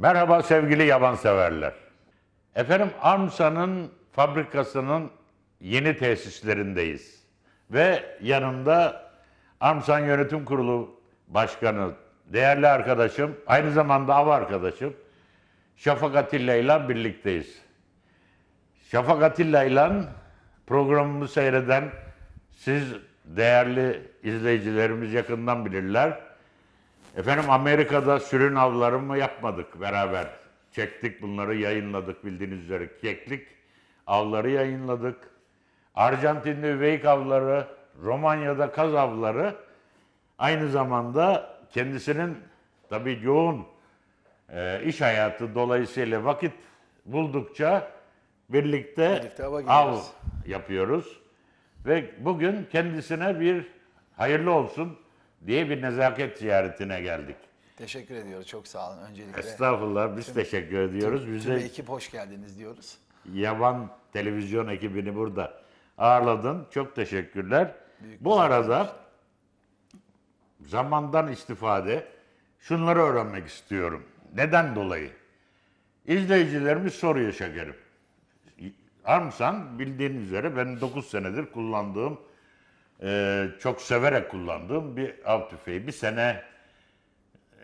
Merhaba sevgili yaban severler. Efendim Armsa'nın fabrikasının yeni tesislerindeyiz. Ve yanımda Armsan Yönetim Kurulu Başkanı, değerli arkadaşım, aynı zamanda av arkadaşım Şafak Atilla ile birlikteyiz. Şafak Atilla ile programımı seyreden siz değerli izleyicilerimiz yakından bilirler. Efendim Amerika'da sürün avları mı yapmadık beraber. Çektik bunları yayınladık bildiğiniz üzere. Keklik avları yayınladık. Arjantin'de üveyik avları, Romanya'da kaz avları. Aynı zamanda kendisinin tabii yoğun e, iş hayatı dolayısıyla vakit buldukça birlikte, Birlikte av yapıyoruz. Ve bugün kendisine bir hayırlı olsun diye bir nezaket ziyaretine geldik. Teşekkür ediyoruz. Çok sağ olun öncelikle. Estağfurullah biz teşekkür ediyoruz. Tüm Bize ekip hoş geldiniz diyoruz. yaban televizyon ekibini burada ağırladın. Çok teşekkürler. Büyük Bu arada zamandan istifade şunları öğrenmek istiyorum. Neden dolayı? İzleyicilerimiz soruyor şekerim. Armsan bildiğiniz üzere benim 9 senedir kullandığım, e, çok severek kullandığım bir av tüfeği. Bir sene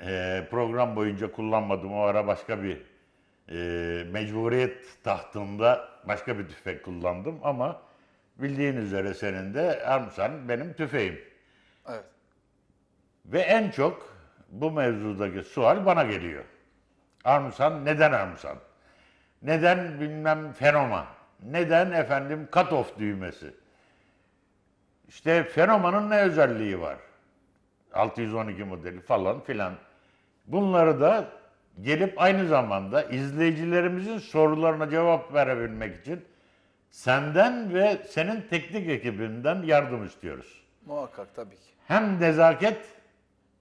e, program boyunca kullanmadım. O ara başka bir e, mecburiyet tahtında başka bir tüfek kullandım ama bildiğin üzere senin de Armsan benim tüfeğim. Evet. Ve en çok bu mevzudaki sual bana geliyor. Armsan neden Armsan? Neden bilmem fenoma? Neden efendim cut-off düğmesi? İşte fenomanın ne özelliği var? 612 modeli falan filan. Bunları da gelip aynı zamanda izleyicilerimizin sorularına cevap verebilmek için senden ve senin teknik ekibinden yardım istiyoruz Muhakkak tabii ki. hem nezaket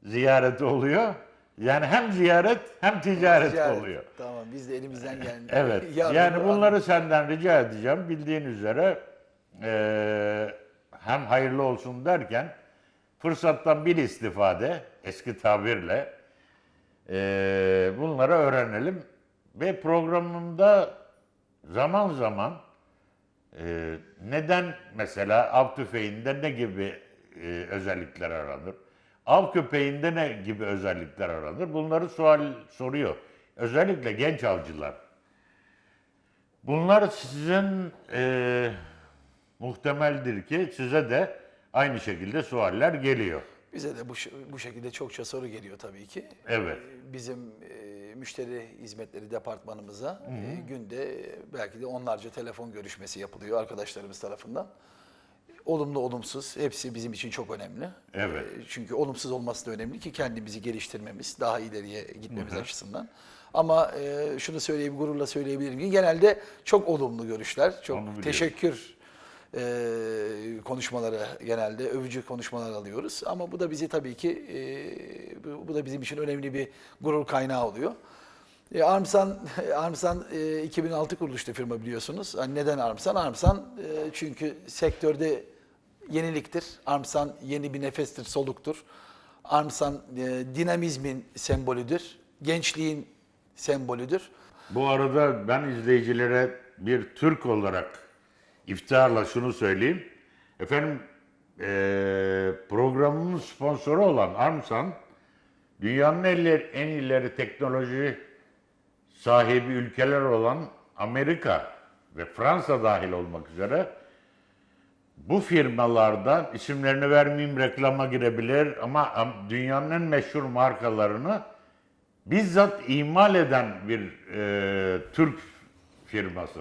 ziyareti oluyor. Yani hem ziyaret hem ticaret, Ticaret. oluyor. Tamam biz de elimizden gelen Evet. yani bunları senden rica edeceğim. Bildiğin üzere eee, hem hayırlı olsun derken fırsattan bir istifade eski tabirle eee, bunları öğrenelim ve programımda zaman zaman ee, neden mesela av tüfeğinde ne gibi e, özellikler aranır? Av köpeğinde ne gibi özellikler aranır? Bunları sual soruyor. Özellikle genç avcılar. Bunlar sizin e, muhtemeldir ki size de aynı şekilde sualler geliyor. Bize de bu, bu şekilde çokça soru geliyor tabii ki. Evet. Ee, Bizim e, müşteri hizmetleri departmanımıza e, günde e, belki de onlarca telefon görüşmesi yapılıyor arkadaşlarımız tarafından. Olumlu olumsuz hepsi bizim için çok önemli. Evet. E, Çünkü olumsuz olması da önemli ki kendimizi geliştirmemiz, daha ileriye gitmemiz açısından. Ama e, şunu söyleyeyim, gururla söyleyebilirim ki genelde çok olumlu görüşler, çok teşekkür e, konuşmaları genelde övücü konuşmalar alıyoruz. Ama bu da bizi tabii ki e, bu, da bizim için önemli bir gurur kaynağı oluyor. E, Armsan Armsan e, 2006 kuruluşlu firma biliyorsunuz. Yani neden Armsan? Armsan e, çünkü sektörde yeniliktir. Armsan yeni bir nefestir, soluktur. Armsan e, dinamizmin sembolüdür. Gençliğin sembolüdür. Bu arada ben izleyicilere bir Türk olarak iftiharla şunu söyleyeyim. Efendim eee programımın sponsoru olan Armsan dünyanın en ileri, teknoloji sahibi ülkeler olan Amerika ve Fransa dahil olmak üzere bu firmalardan isimlerini vermeyeyim reklama girebilir ama am- dünyanın en meşhur markalarını bizzat imal eden bir e, Türk firması,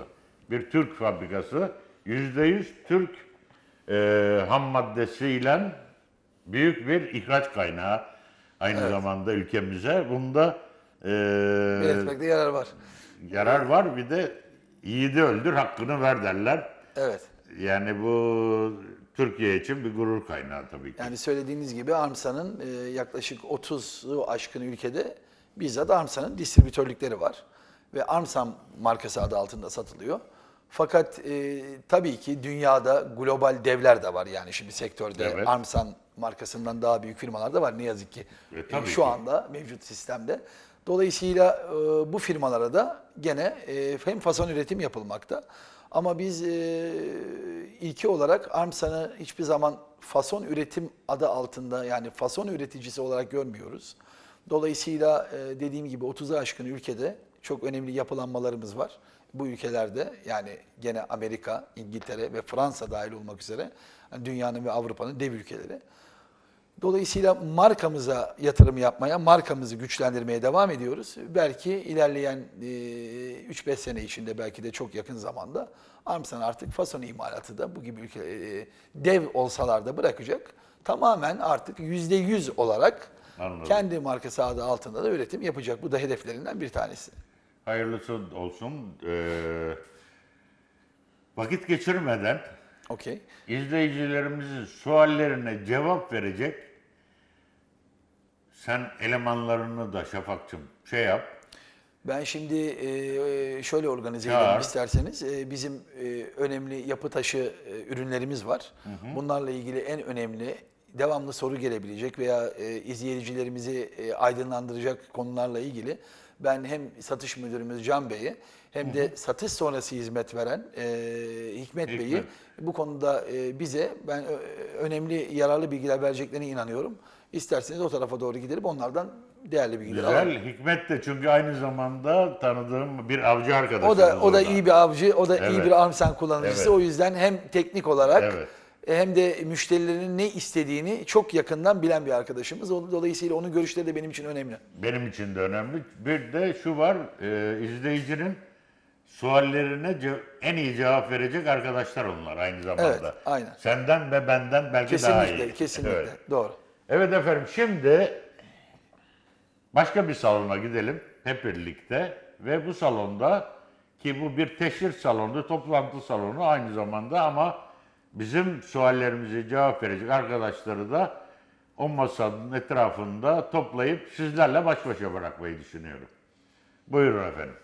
bir Türk fabrikası, yüzde yüz Türk e, ham maddesiyle büyük bir ihraç kaynağı aynı zamanda ülkemize. Bunda e, Belirtmekte yarar var. yarar var bir de yiğidi öldür hakkını ver derler. Evet. Yani bu Türkiye için bir gurur kaynağı tabii ki. Yani söylediğiniz gibi Armsa'nın e, yaklaşık 30'u aşkın ülkede bizzat Armsa'nın distribütörlükleri var. Ve Armsan markası adı altında satılıyor. Fakat e, tabii ki dünyada global devler de var yani şimdi sektörde Evet. Armsan markasından daha büyük firmalar da var ne yazık ki E, e, şu ki. anda mevcut sistemde. Dolayısıyla e, bu firmalara da gene e, hem fason üretim yapılmakta. Ama biz e, ilki olarak Armsan'ı hiçbir zaman fason üretim adı altında yani fason üreticisi olarak görmüyoruz. Dolayısıyla e, dediğim gibi 30'a aşkın ülkede çok önemli yapılanmalarımız var. Bu ülkelerde yani gene Amerika, İngiltere ve Fransa dahil olmak üzere yani dünyanın ve Avrupa'nın dev ülkeleri. Dolayısıyla markamıza yatırım yapmaya, markamızı güçlendirmeye devam ediyoruz. Belki ilerleyen e, 3-5 sene içinde belki de çok yakın zamanda Armsan artık fason imalatı da bu gibi ülke e, dev olsalar da bırakacak. Tamamen artık %100 olarak Anladım. kendi markası adı altında da üretim yapacak. Bu da hedeflerinden bir tanesi. Hayırlısı olsun. Ee, vakit geçirmeden Okey. izleyicilerimizin suallerine cevap verecek sen elemanlarını da Şafakçım şey yap. Ben şimdi e, şöyle organize Çağır. edelim isterseniz. E, Bizim e, önemli yapı taşı e, ürünlerimiz var. Bunlarla ilgili en önemli devamlı soru gelebilecek veya e, izleyicilerimizi e, aydınlandıracak konularla ilgili ben hem satış müdürümüz Can Bey'i hem de satış sonrası hizmet veren e, Hikmet, Bey'i Hikmet. bu konuda e, bize ben e, önemli yararlı bilgiler vereceklerine inanıyorum. İsterseniz o tarafa doğru gidelim onlardan değerli bilgiler alalım. Güzel. Hikmet de çünkü aynı zamanda tanıdığım bir avcı arkadaşımız. O da o da orada. iyi bir avcı, o da iyi Evet. bir Armsen kullanıcısı. Evet. O yüzden hem teknik olarak Evet. E, hem de müşterilerin ne istediğini çok yakından bilen bir arkadaşımız. Dolayısıyla onun görüşleri de benim için önemli. Benim için de önemli. Bir de şu var, e, izleyicinin suallerine en iyi cevap verecek arkadaşlar onlar aynı zamanda. Evet, aynen. Senden ve benden belki daha iyi. Kesinlikle, kesinlikle. Evet. Doğru. Evet efendim şimdi başka bir salona gidelim hep birlikte ve bu salonda ki bu bir teşhir salonu, toplantı salonu aynı zamanda ama bizim suallerimize cevap verecek arkadaşları da o masanın etrafında toplayıp sizlerle baş başa bırakmayı düşünüyorum. Buyurun efendim.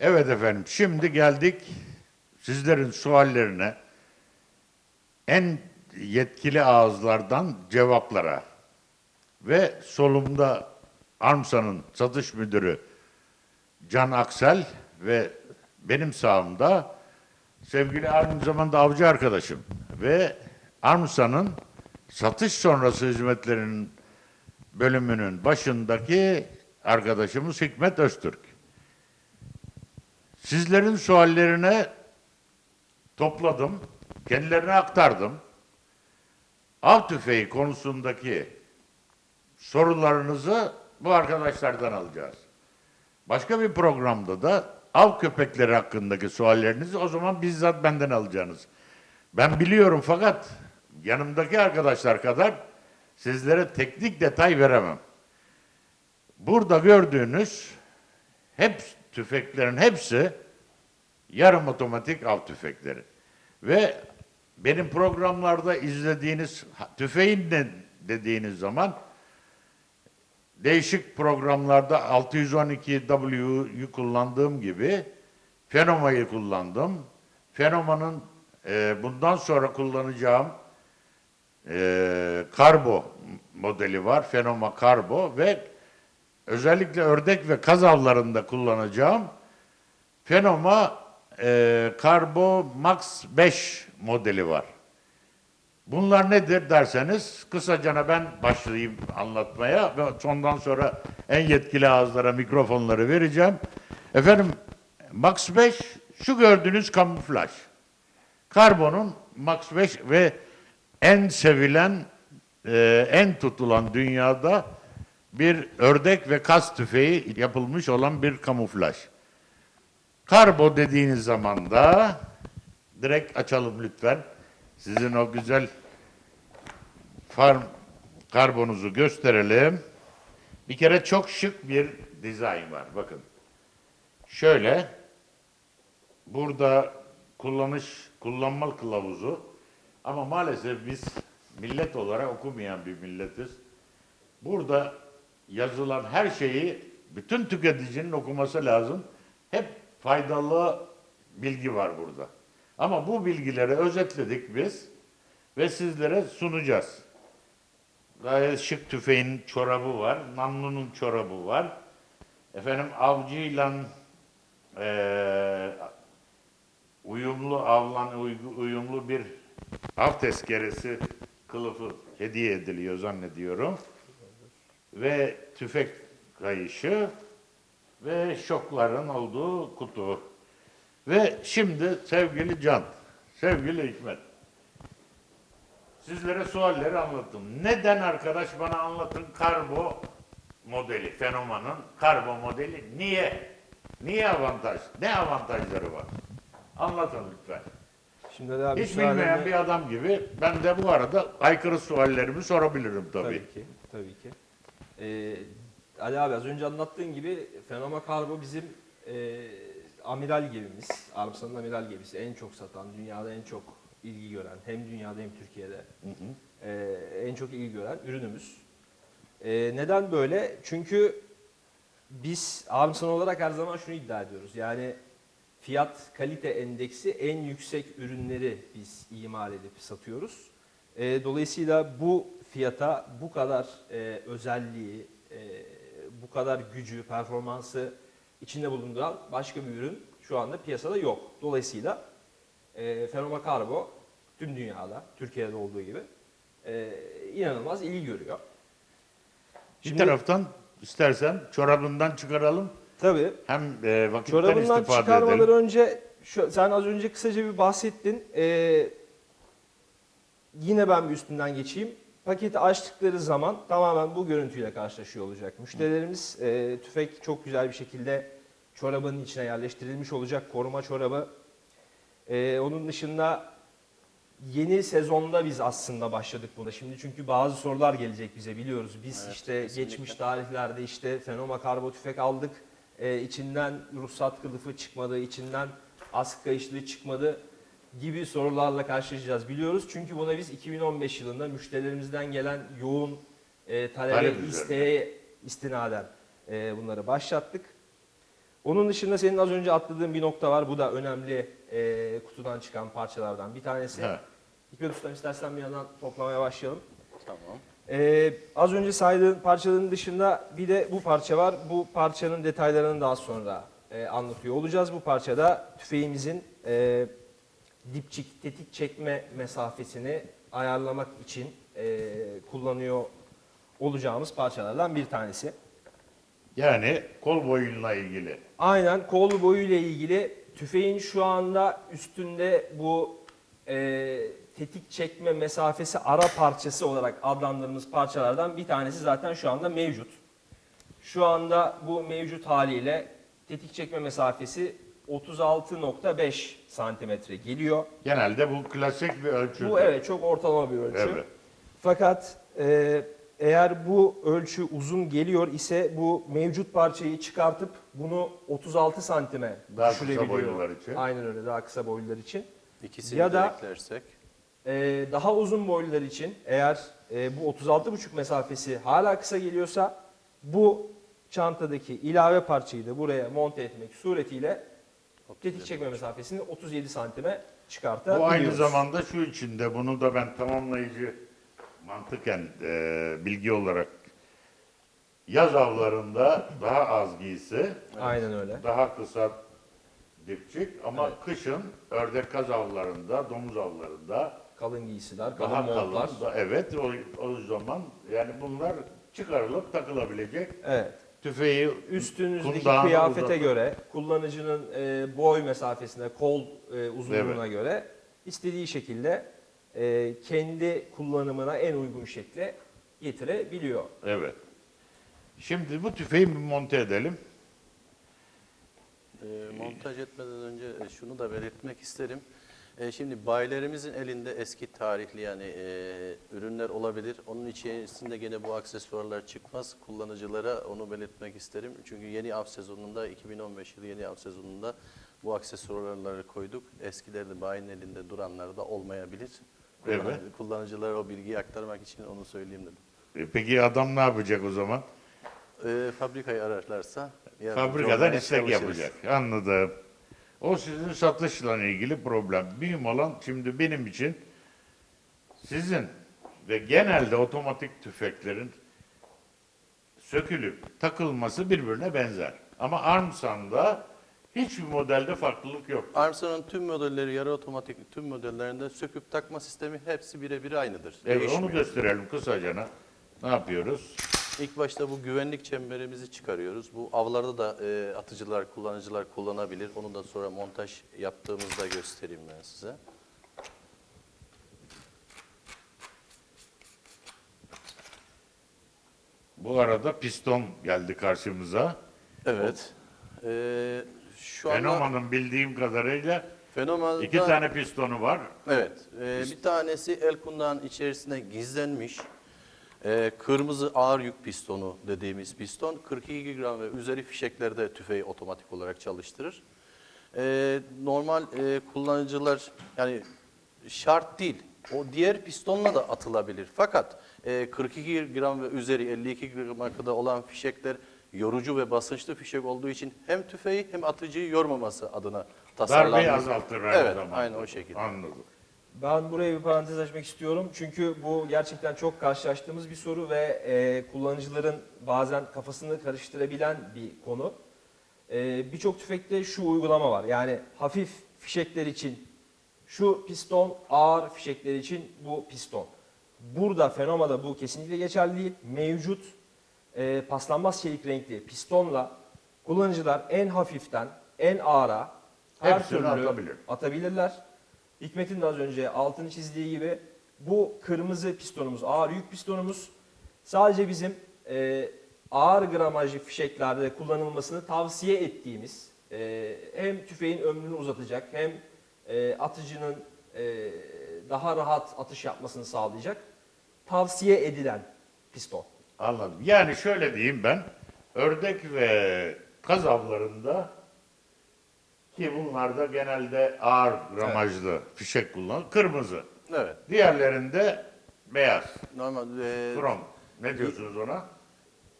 Evet efendim şimdi geldik sizlerin suallerine en yetkili ağızlardan cevaplara ve solumda Armsa'nın satış müdürü Can Aksel ve benim sağımda sevgili aynı zamanda avcı arkadaşım ve Armsa'nın satış sonrası hizmetlerinin bölümünün başındaki arkadaşımız Hikmet Öztürk. Sizlerin suallerine topladım, kendilerine aktardım. Av tüfeği konusundaki sorularınızı bu arkadaşlardan alacağız. Başka bir programda da av köpekleri hakkındaki suallerinizi o zaman bizzat benden alacaksınız. Ben biliyorum fakat yanımdaki arkadaşlar kadar sizlere teknik detay veremem. Burada gördüğünüz hep tüfeklerin hepsi yarım otomatik av tüfekleri. Ve benim programlarda izlediğiniz tüfeğin ne dediğiniz zaman değişik programlarda 612W'yu kullandığım gibi Fenoma'yı kullandım. Fenoma'nın e, bundan sonra kullanacağım e, Karbo modeli var. Fenoma Karbo ve özellikle ördek ve kaz avlarında kullanacağım Fenoma e, Carbo Max 5 modeli var. Bunlar nedir derseniz kısacana ben başlayayım anlatmaya ve ondan sonra en yetkili ağızlara mikrofonları vereceğim. Efendim Max 5 şu gördüğünüz kamuflaj. Karbonun Max 5 ve en sevilen, e, en tutulan dünyada bir ördek ve kas tüfeği yapılmış olan bir kamuflaj. Karbo dediğiniz zaman da direkt açalım lütfen. Sizin o güzel farm karbonuzu gösterelim. Bir kere çok şık bir dizayn var. Bakın. Şöyle burada kullanış kullanma kılavuzu ama maalesef biz millet olarak okumayan bir milletiz. Burada yazılan her şeyi bütün tüketicinin okuması lazım. Hep faydalı bilgi var burada. Ama bu bilgileri özetledik biz ve sizlere sunacağız. Gayet şık tüfeğin çorabı var. Namlunun çorabı var. Efendim avcıyla eee, uyumlu avlan uyumlu bir av tezkeresi kılıfı hediye ediliyor zannediyorum. Ve tüfek kayışı ve şokların olduğu kutu. Ve şimdi sevgili Can, sevgili Hikmet. Sizlere sualleri anlattım. Neden arkadaş bana anlatın karbo modeli, fenomanın karbo modeli niye? Niye avantaj? Ne avantajları var? Anlatın lütfen. Şimdi Ali abi Hiç bilmeyen müsaadenle- bir adam gibi ben de bu arada aykırı suallerimi sorabilirim tabii. Tabii ki. Tabii ki. Ee, Ali abi az önce anlattığın gibi Fenoma Cargo bizim e, amiral gemimiz. Armstrong'un amiral gemisi. En çok satan, dünyada en çok ilgi gören, hem dünyada hem Türkiye'de e, en çok ilgi gören ürünümüz. E, neden böyle? Çünkü biz Armstrong olarak her zaman şunu iddia ediyoruz. Yani fiyat kalite endeksi en yüksek ürünleri biz imal edip satıyoruz. E, dolayısıyla bu fiyata bu kadar e, özelliği, e, bu kadar gücü, performansı içinde bulunduran başka bir ürün şu anda piyasada yok. Dolayısıyla e, Fenoma Carbo tüm dünyada, Türkiye'de olduğu gibi e, inanılmaz ilgi görüyor. Bir taraftan istersen çorabından çıkaralım. Tabii Hem e, vakitten Çorabından istifade çıkarmadan edelim. önce şu, sen az önce kısaca bir bahsettin. Ee, yine ben bir üstünden geçeyim. Paketi açtıkları zaman tamamen bu görüntüyle karşılaşıyor olacak. Müşterilerimiz e, tüfek çok güzel bir şekilde çorabın içine yerleştirilmiş olacak. Koruma çorabı. Ee, onun dışında yeni sezonda biz aslında başladık buna. Şimdi çünkü bazı sorular gelecek bize biliyoruz. Biz Evet, işte kesinlikle. geçmiş tarihlerde işte fenoma karbo tüfek aldık. Ee, içinden ruhsat kılıfı çıkmadı, içinden askı kayışlığı çıkmadı gibi sorularla karşılaşacağız biliyoruz. Çünkü buna biz 2015 yılında müşterilerimizden gelen yoğun e, talebe, Talep isteğe istinaden e, bunları başlattık. Onun dışında senin az önce atladığın bir nokta var. Bu da önemli e, kutudan çıkan parçalardan bir tanesi. Evet. Hikmet Ustam istersen bir yandan toplamaya başlayalım. Tamam. Ee, az önce saydığın parçaların dışında bir de bu parça var. Bu parçanın detaylarını daha sonra e, anlatıyor olacağız. Bu parçada tüfeğimizin e, dipçik, tetik çekme mesafesini ayarlamak için e, kullanıyor olacağımız parçalardan bir tanesi. Yani kol boyunla ilgili. Aynen kol boyu ile ilgili tüfeğin şu anda üstünde bu e, tetik çekme mesafesi ara parçası olarak adlandırdığımız parçalardan bir tanesi zaten şu anda mevcut. Şu anda bu mevcut haliyle tetik çekme mesafesi 36.5 santimetre geliyor. Genelde bu klasik bir ölçü. Bu evet çok ortalama bir ölçü. Evet. Fakat e, eğer bu ölçü uzun geliyor ise bu mevcut parçayı çıkartıp bunu 36 santime Daha kısa düşürebiliyor. boylular için. Aynen öyle daha kısa boylular için. İkisini Ya de da- eklersek. E, daha uzun boylular için eğer e, bu 36,5 mesafesi hala kısa geliyorsa bu çantadaki ilave parçayı da buraya monte etmek suretiyle tetik çekme mesafesini 37 santime Bu çıkartabiliyoruz. aynı zamanda şu içinde bunu da ben tamamlayıcı mantıken e, bilgi olarak yaz avlarında daha az giysi, Aynen öyle. daha kısa dipçik ama Evet. kışın ördek kaz avlarında, domuz avlarında Kalın giysiler, kalın daha montlar. kalın. da- evet o, o zaman yani bunlar çıkarılıp takılabilecek Evet. tüfeği Üstünüzdeki kundağına kıyafete uzatıp- göre, kullanıcının e, boy mesafesine, kol e, uzunluğuna Evet. göre istediği şekilde e, kendi kullanımına en uygun şekle getirebiliyor. Evet. Şimdi bu tüfeği bir monte edelim. Ee, montaj etmeden önce e, şunu da belirtmek isterim. E, şimdi bayilerimizin elinde eski tarihli yani e, ürünler olabilir. Onun içerisinde gene bu aksesuarlar çıkmaz. Kullanıcılara onu belirtmek isterim. Çünkü yeni av sezonunda 2015 yılı yeni av sezonunda bu aksesuarları koyduk. Eskilerde bayinin elinde duranlar da olmayabilir. Evet. Kullan- Kullanıcılara o bilgiyi aktarmak için onu söyleyeyim dedim. E, Peki adam ne yapacak o zaman? E, fabrikayı ararlarsa yardımcı Fabrikadan olmaya istek çalışırız. yapacak. Anladım. O sizin satışla ilgili problem. Mühim olan şimdi benim için sizin ve genelde otomatik tüfeklerin sökülüp takılması birbirine benzer. Ama Armson'da hiçbir modelde farklılık yok. Armstrong'un tüm modelleri yarı otomatik tüm modellerinde söküp takma sistemi hepsi birebir aynıdır. Evet, onu Değişmiyor. gösterelim kısacana. Ne yapıyoruz? İlk başta bu güvenlik çemberimizi çıkarıyoruz. Bu avlarda da e, atıcılar, kullanıcılar kullanabilir. Onu da sonra montaj yaptığımızda göstereyim ben size. Bu arada piston geldi karşımıza. Evet. E, şu anda Fenoman'ın bildiğim kadarıyla fenomanda iki tane pistonu var. Evet. e, bir tanesi el kundağın içerisine gizlenmiş. e, kırmızı ağır yük pistonu dediğimiz piston 42 gram ve üzeri fişeklerde tüfeği otomatik olarak çalıştırır. E, normal e, kullanıcılar yani şart değil. O diğer pistonla da atılabilir. Fakat e, 42 gram ve üzeri 52 grama kadar olan fişekler yorucu ve basınçlı fişek olduğu için hem tüfeği hem atıcıyı yormaması adına tasarlanmış. Darbeyi azaltır aynı Evet, zamanda. aynı o şekilde. Anladım. Ben buraya bir parantez açmak istiyorum. Çünkü bu gerçekten çok karşılaştığımız bir soru ve e, kullanıcıların bazen kafasını karıştırabilen bir konu. E, Birçok tüfekte şu uygulama var. Yani hafif fişekler için şu piston, ağır fişekler için bu piston. Burada Fenoma'da bu kesinlikle geçerli değil. Mevcut e, paslanmaz çelik renkli pistonla kullanıcılar en hafiften en ağıra her Hepsini türlü atabilir. atabilirler. Hikmet'in de az önce altını çizdiği gibi bu kırmızı pistonumuz, ağır yük pistonumuz sadece bizim e, ağır gramajlı fişeklerde kullanılmasını tavsiye ettiğimiz e, hem tüfeğin ömrünü uzatacak hem e, atıcının e, daha rahat atış yapmasını sağlayacak tavsiye edilen piston. Anladım. Yani şöyle diyeyim ben. Ördek ve kaz avlarında ki bunlarda genelde ağır gramajlı fişek kullanılır. Kırmızı. Evet. Diğerlerinde beyaz. Normal e, Krom. Ne diyorsunuz ona?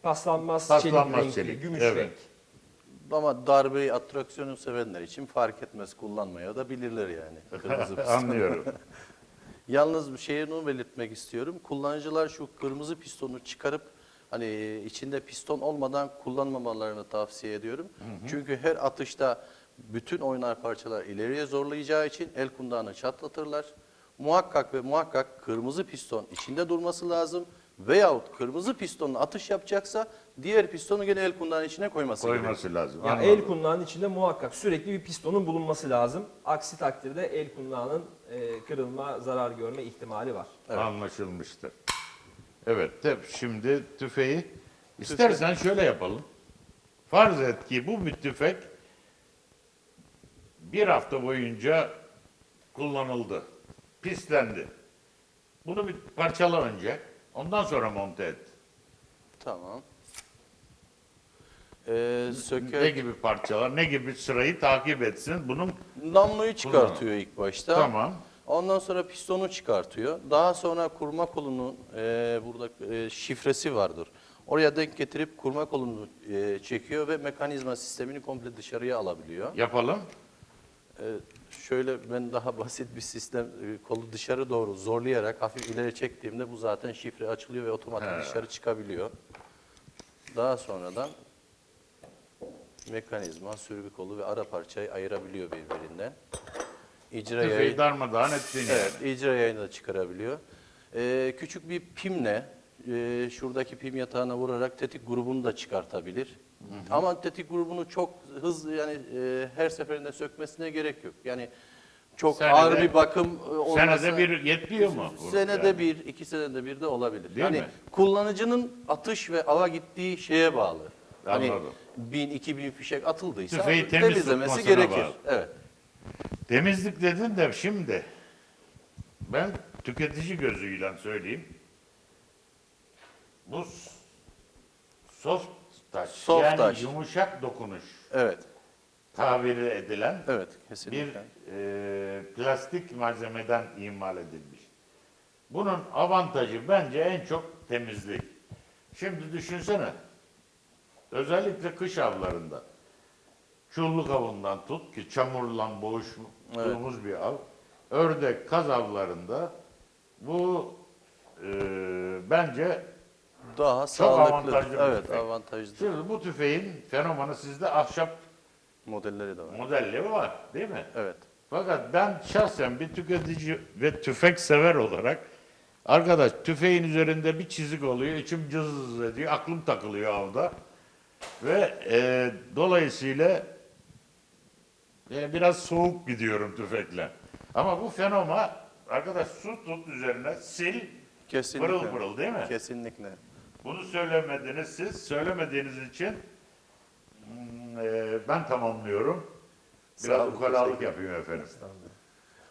Paslanmaz, Paslanmaz çelik renkli, çelik, gümüş evet. renk. ama darbeyi, atraksiyonu sevenler için fark etmez kullanmaya da bilirler yani. Kırmızı piston. Anlıyorum. Yalnız bir şeyini belirtmek istiyorum. Kullanıcılar şu kırmızı pistonu çıkarıp hani içinde piston olmadan kullanmamalarını tavsiye ediyorum. Çünkü her atışta bütün oynar parçalar ileriye zorlayacağı için el kundağını çatlatırlar. Muhakkak ve muhakkak kırmızı piston içinde durması lazım. Veyahut kırmızı pistonla atış yapacaksa diğer pistonu gene el kundağın içine koyması gerekiyor. Koyması lazım. Yani Anladım. el kundağının içinde muhakkak sürekli bir pistonun bulunması lazım. Aksi takdirde el kundağının e, kırılma, zarar görme ihtimali var. Anlaşılmıştır. Evet, de şimdi tüfeği istersen şöyle yapalım. Farz et ki bu bir tüfek bir hafta boyunca kullanıldı, pislendi. Bunu bir parçala önce, ondan sonra monte et. Tamam. Ee, Ne söker, gibi parçalar, ne gibi sırayı takip etsin. Bunun namluyu çıkartıyor ilk başta. tamam. Ondan sonra pistonu çıkartıyor. Daha sonra kurma kolunun e, burada e, şifresi vardır. Oraya denk getirip kurma kolunu e, çekiyor ve mekanizma sistemini komple dışarıya alabiliyor. Yapalım. E, şöyle ben daha basit bir sistem e, kolu dışarı doğru zorlayarak hafif ileri çektiğimde bu zaten şifre açılıyor ve otomatik He. dışarı çıkabiliyor. Daha sonradan mekanizma, sürgü kolu ve ara parçayı ayırabiliyor birbirinden. İcra yayı- Tüfeği darmadağın etsin yani. Evet, icra yayını da çıkarabiliyor. Ee, küçük bir pimle e, şuradaki pim yatağına vurarak tetik grubunu da çıkartabilir. Ama tetik grubunu çok hızlı yani e, her seferinde sökmesine gerek yok. Yani çok Senede- ağır bir bakım e, olmasa... Senede bir yetmiyor mu? Senede Yani? bir, iki senede bir de olabilir. Değil yani mi? kullanıcının atış ve ava gittiği şeye bağlı. Hani Anladım. bin, iki bin fişek atıldıysa Tüfeği temizlemesi gerekir. bağlı. Evet. Temizlik dedin de şimdi ben tüketici gözüyle söyleyeyim. Bu soft touch Soft yani touch. yumuşak dokunuş Evet. tabiri edilen Evet, bir kesinlikle. e, plastik malzemeden imal edilmiş. Bunun avantajı bence en çok temizlik. Şimdi düşünsene. Özellikle kış avlarında. Çulluk avından tut ki çamurla boğuştuğumuz bir av. Ördek, kaz avlarında bu e, bence Daha sağlıklı. avantajlı Evet, tüfek. avantajlı şimdi bu tüfeğin fenomeni sizde ahşap modelleri de var. modelleri var değil mi? Evet. Fakat ben şahsen bir tüketici ve tüfek sever olarak arkadaş tüfeğin üzerinde bir çizik oluyor, içim cız ediyor, aklım takılıyor avda. Ve e, dolayısıyla e, biraz soğuk gidiyorum tüfekle. Ama bu fenoma arkadaş su tut üzerine sil, Kesinlikle. pırıl pırıl değil mi? Kesinlikle. Bunu söylemediniz siz. Söylemediğiniz için hmm, e, ben tamamlıyorum. Biraz Sağ olun, ukalalık teşekkür yapıyorum efendim.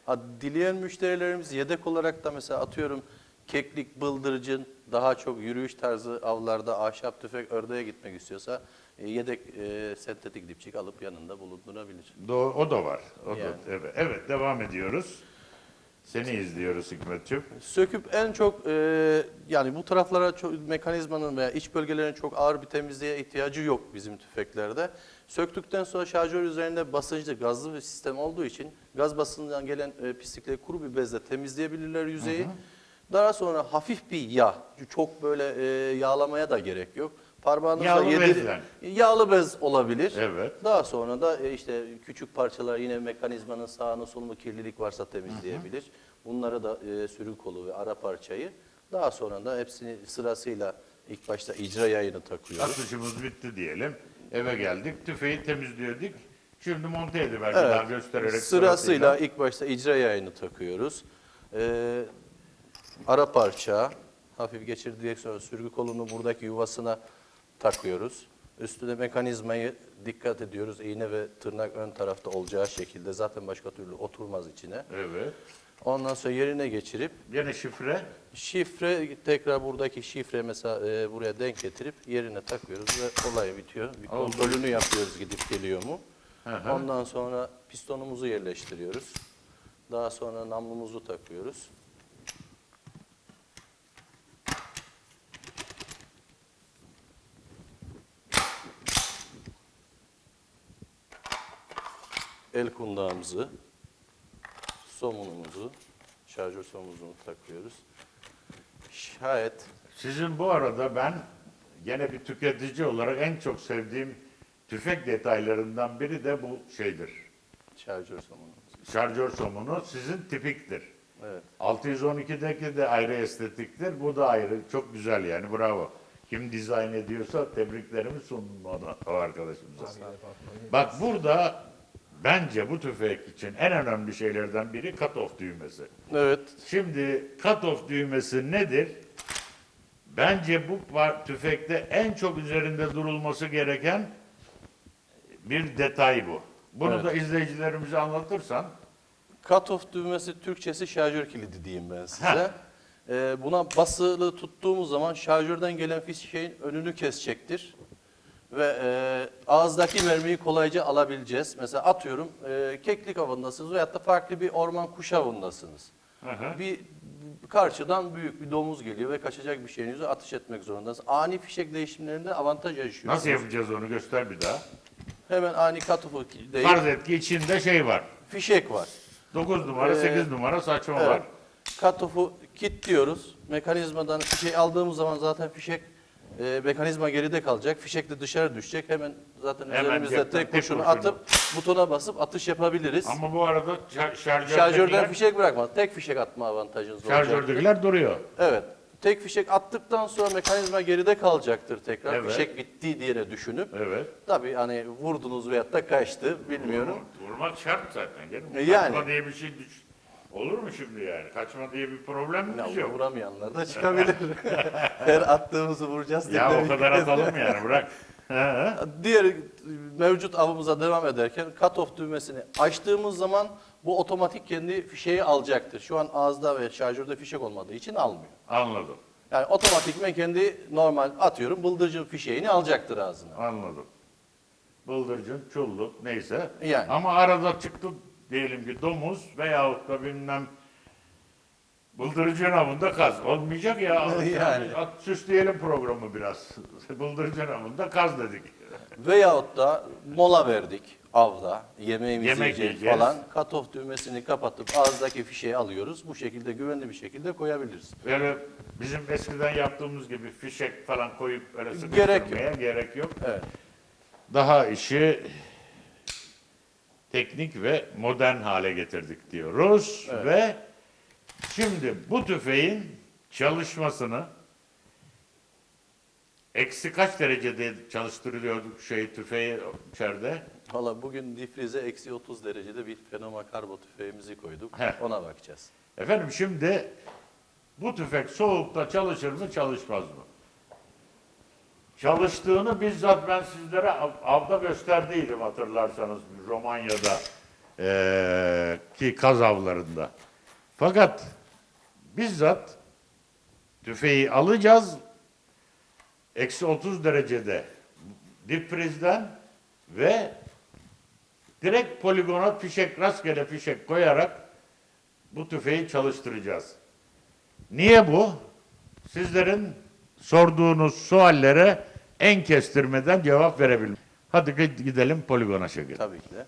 Ha, dileyen müşterilerimiz yedek olarak da mesela atıyorum keklik, bıldırcın daha çok yürüyüş tarzı avlarda ahşap tüfek ördeğe gitmek istiyorsa yedek e, sentetik dipçik alıp yanında bulundurabilir. Do- o da var. O da, Yani. evet. evet, devam ediyoruz. Seni izliyoruz Hikmetciğim. Söküp en çok e, yani bu taraflara çok, mekanizmanın veya iç bölgelerin çok ağır bir temizliğe ihtiyacı yok bizim tüfeklerde. Söktükten sonra şarjör üzerinde basınçlı gazlı bir sistem olduğu için gaz basıncından gelen e, pislikleri kuru bir bezle temizleyebilirler yüzeyi. Daha sonra hafif bir yağ, çok böyle e, yağlamaya da gerek yok. Parmağınızla Yağlı yedir- bezle. Yağlı bez olabilir. Evet. Daha sonra da e, işte küçük parçalar yine mekanizmanın sağını solunu kirlilik varsa temizleyebilir. Bunları da e, sürü kolu ve ara parçayı. Daha sonra da hepsini sırasıyla ilk başta icra yayını takıyoruz. Atışımız bitti diyelim. Eve geldik. Tüfeği temizliyorduk. Şimdi monte ediver Evet. daha göstererek. Sırasıyla ilk başta icra yayını takıyoruz. Ee, ara parça hafif geçirdikten sonra sürgü kolunu buradaki yuvasına takıyoruz. Üstüne mekanizmayı dikkat ediyoruz. İğne ve tırnak ön tarafta olacağı şekilde zaten başka türlü oturmaz içine. Evet. Ondan sonra yerine geçirip Gene şifre. şifre tekrar buradaki şifre mesela e, buraya denk getirip yerine takıyoruz ve olay bitiyor. Bir Oldu. kontrolünü yapıyoruz gidip geliyor mu. Hı. Ondan sonra pistonumuzu yerleştiriyoruz. Daha sonra namlumuzu takıyoruz. El kundağımızı, somunumuzu, şarjör somunumuzu takıyoruz. Şayet Sizin bu arada ben gene bir tüketici olarak en çok sevdiğim tüfek detaylarından biri de bu şeydir. şarjör somunumuz. Şarjör somunu sizin tipiktir. Evet. 612'deki de ayrı estetiktir. Bu da ayrı. Çok güzel yani. Bravo. Kim dizayn ediyorsa tebriklerimi sunun ona, o arkadaşımıza. Bak burada bence bu tüfek için en önemli şeylerden biri cut-off düğmesi. Evet. Şimdi cut-off düğmesi nedir? Bence bu tüfekte en çok üzerinde durulması gereken bir detay bu. Bunu Evet. da izleyicilerimize anlatırsan Cut-off düğmesi Türkçesi şarjör kilidi diyeyim ben size. Ee, buna basılı tuttuğumuz zaman şarjörden gelen fişeğin önünü kesecektir. Ve e, ağızdaki mermiyi kolayca alabileceğiz. Mesela atıyorum e, keklik avındasınız veyahut da farklı bir orman kuş avındasınız. hı. Bir karşıdan büyük bir domuz geliyor ve kaçacak bir şeyinizi atış etmek zorundasınız. Ani fişek değişimlerinde avantaj yaşıyorsunuz. nasıl yapacağız onu göster bir daha. Hemen ani cut-off'u değil, Farz et ki içinde şey var. fişek var. 9 numara, Ee, 8 numara saçma Evet. var. Cut-off'u kilitliyoruz. Mekanizmadan fişeği aldığımız zaman zaten fişek e, mekanizma geride kalacak. Fişek de dışarı düşecek. Hemen zaten Hemen üzerimizde tek kurşunu atıp butona basıp atış yapabiliriz. Ama bu arada şar- şarjördekiler, Şarjörden fişek bırakmaz. Tek fişek atma avantajınız olacak. şarjördekiler duruyor. Evet. Tek fişek attıktan sonra mekanizma geride kalacaktır tekrar. Evet. Fişek bitti diye düşünüp. Evet. Tabii hani vurdunuz veyahut da kaçtı bilmiyorum. Vurmak şart zaten. Canım. Yani. Kaçma diye bir şey düş. Olur mu şimdi yani? Kaçma diye bir problemimiz Ya, yok. vuramayanlar da çıkabilir. Her attığımızı vuracağız. Ya o kadar atalım yani bırak. Diğer mevcut avımıza devam ederken cut-off düğmesini açtığımız zaman bu otomatik kendi fişeği alacaktır. Şu an ağızda ve şarjörde fişek olmadığı için almıyor. Anladım. Yani otomatikmen kendi normal atıyorum bıldırcın fişeğini alacaktır ağzına. Anladım. Bıldırcın, çulluk neyse. Yani. Ama arada çıktı diyelim ki domuz veyahut da bilmem bıldırcın avında kaz. Olmayacak ya. Yani. At, süsleyelim programı biraz. bıldırcın avında kaz dedik. Veyahut da mola verdik. avda, yemeğimizi Yemek yiyeceğiz. falan cut-off düğmesini kapatıp ağızdaki fişeği alıyoruz. Bu şekilde güvenli bir şekilde koyabiliriz. Böyle bizim eskiden yaptığımız gibi fişek falan koyup öyle Gerek sıkıştırmaya gerek yok. Evet. Daha işi teknik ve modern hale getirdik diyoruz ve şimdi bu tüfeğin çalışmasını eksi kaç derecede çalıştırılıyorduk şey tüfeği içeride? Valla bugün difrize eksi 30 derecede bir fenoma karbo tüfeğimizi koyduk. Heh. Ona bakacağız. Efendim şimdi bu tüfek soğukta çalışır mı çalışmaz mı? Çalıştığını bizzat ben sizlere av- avda gösterdiydim hatırlarsanız Romanya'da eee, ki kaz avlarında. Fakat bizzat tüfeği alacağız eksi 30 derecede dip prizden ve direkt poligona fişek rastgele fişek koyarak bu tüfeği çalıştıracağız. Niye bu? Sizlerin sorduğunuz suallere en kestirmeden cevap verebilmek. Hadi gidelim poligona şekil. Tabii ki de.